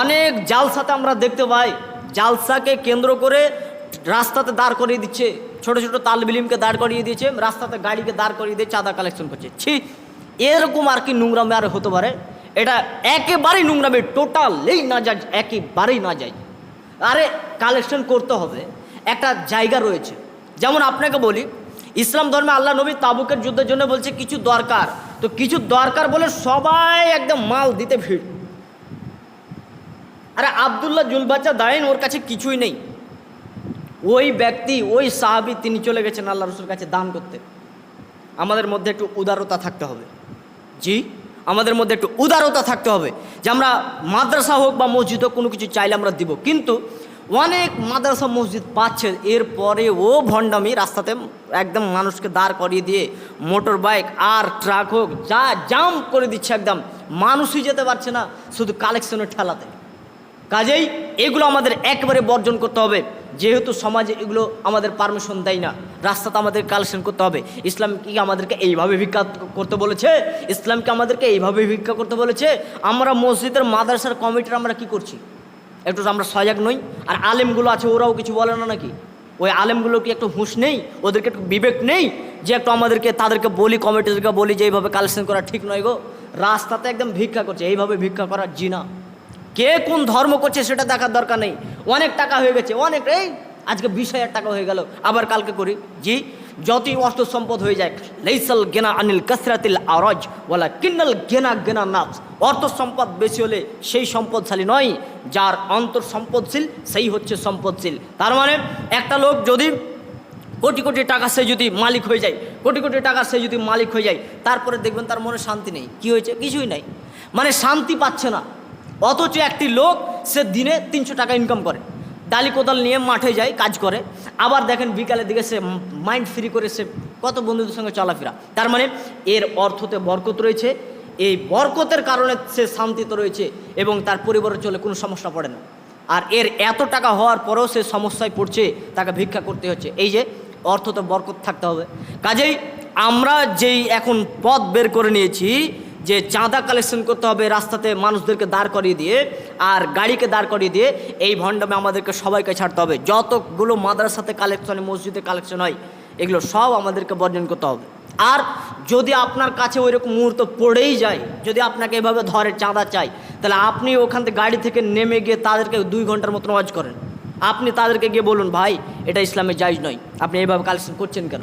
অনেক জালসাতে আমরা দেখতে পাই। জালসাকে কেন্দ্র করে রাস্তাতে দাঁড় করিয়ে দিচ্ছে। ছোট ছোট তালবিলিমকে দাঁড় করিয়ে দিয়েছে রাস্তাতে গাড়িকে দাঁড় করিয়ে দিয়ে চাঁদা কালেকশন করছে। ছি, এরকম আর কি নোংরামে আর হতে পারে। এটা একেবারেই নোংরামে টোটালেই না যায়, একেবারেই না যায়। আরে কালেকশন করতে হবে। একটা জায়গা রয়েছে। যেমন আপনাকে বলি, ইসলাম ধর্মে আল্লাহ নবী তাবুকের যুদ্ধের জন্য বলছে, কিছু দরকার। তো কিছু দরকার বলে সবাই একদম মাল দিতে ভিড় আরে আবদুল্লাহ জুলবাচ্চা দাঁড়িয়ে ওর কাছে কিছুই নেই। ওই ব্যক্তি, ওই সাহাবি, তিনি চলে গেছেন আল্লাহ রসুল কাছে দান করতে। আমাদের মধ্যে একটু উদারতা থাকতে হবে। জি? আমাদের মধ্যে একটু উদারতা থাকতে হবে যে আমরা মাদ্রাসা হোক বা মসজিদ হোক, কোনো কিছু চাইলে আমরা দিব। কিন্তু অনেক মাদ্রাসা মসজিদ পাচ্ছে, এরপরে ও ভণ্ডামি রাস্তাতে একদম মানুষকে দাঁড় করিয়ে দিয়ে মোটর বাইক আর ট্রাক হোক, যা জাম করে দিচ্ছে একদম। মানুষই যেতে পারছে না, শুধু কালেকশনের ঠেলাতে। কাজেই এগুলো আমাদের একবারে বর্জন করতে হবে। যেহেতু সমাজে এগুলো আমাদের পারমিশন দেয় না রাস্তাতে আমাদের কালেকশন করতে হবে। ইসলাম কি আমাদেরকে এইভাবে ভিক্ষা করতে বলেছে? ইসলামকে আমাদেরকে এইভাবে ভিক্ষা করতে বলেছে? আমরা মসজিদের মাদ্রাসার কমিটির আমরা কি করছি? একটু আমরা সজাগ নই। আর আলেমগুলো আছে, ওরাও কিছু বলে না নাকি? ওই আলেমগুলো কি একটু হুঁশ নেই? ওদেরকে একটু বিবেক নেই? যে একটু আমাদেরকে, তাদেরকে বলি কমিটিদেরকে বলি যে এইভাবে কালেকশন করা ঠিক নয় গো। রাস্তাতে একদম ভিক্ষা করছে, এইভাবে ভিক্ষা করা জিনা। কে কোন ধর্ম করছে সেটা দেখার দরকার নেই। অনেক টাকা হয়ে গেছে, অনেক। এই, আজকে বিশ হাজার টাকা হয়ে গেল, আবার কালকে করি। জি, যতই অর্থ সম্পদ হয়ে যায়, লেইসাল গেনা আনিল কাসরাতিল আরজ বলা কিন্নাল গেনা গেনা নাচ অর্থ সম্পদ বেশি হলে সেই সম্পদশালী নয়, যার অন্তর সম্পদশীল, সেই হচ্ছে সম্পদশীল। তার মানে একটা লোক যদি কোটি কোটি টাকা সে যদি মালিক হয়ে যায়, কোটি কোটি টাকা সে যদি মালিক হয়ে যায়, তারপরে দেখবেন তার মনে শান্তি নেই। কি হয়েছে? কিছুই নাই। মানে শান্তি পাচ্ছে না। অথচ একটি লোক সে দিনে তিনশো টাকা ইনকাম করে। ডালি কোদাল নিয়ে মাঠে যায়, কাজ করে। আবার দেখেন বিকালের দিকে সে মাইন্ড ফ্রি করে সে কত বন্ধুদের সঙ্গে চলাফেরা। তার মানে এর অর্থতে বরকত রয়েছে। এই বরকতের কারণে সে শান্তিতে রয়েছে এবং তার পরিবারে চলে কোনো সমস্যা পড়ে না। আর এর এত টাকা হওয়ার পরেও সে সমস্যায় পড়ছে, তাকে ভিক্ষা করতে হচ্ছে। এই যে অর্থতে বরকত থাকতে হবে। কাজেই আমরা যেই এখন পথ বের করে নিয়েছি যে চাঁদা কালেকশন করতে হবে রাস্তাতে মানুষদেরকে দাঁড় করিয়ে দিয়ে আর গাড়িকে দাঁড় করিয়ে দিয়ে এই ভণ্ডামে আমাদেরকে সবাইকে ছাড়তে হবে। যতগুলো মাদ্রাসাতে কালেকশন মসজিদে কালেকশন হয়, এগুলো সব আমাদেরকে বর্জন করতে হবে। আর যদি আপনার কাছে ওই রকম মুহূর্ত পড়েই যায়, যদি আপনাকে এভাবে ধরে চাঁদা চাই, তাহলে আপনি ওখান থেকে গাড়ি থেকে নেমে গিয়ে তাদেরকে দুই ঘণ্টার মতন ওয়াজ করেন। আপনি তাদেরকে গিয়ে বলুন, ভাই, এটা ইসলামে জায়জ নয়। আপনি এইভাবে কালেকশন করছেন কেন?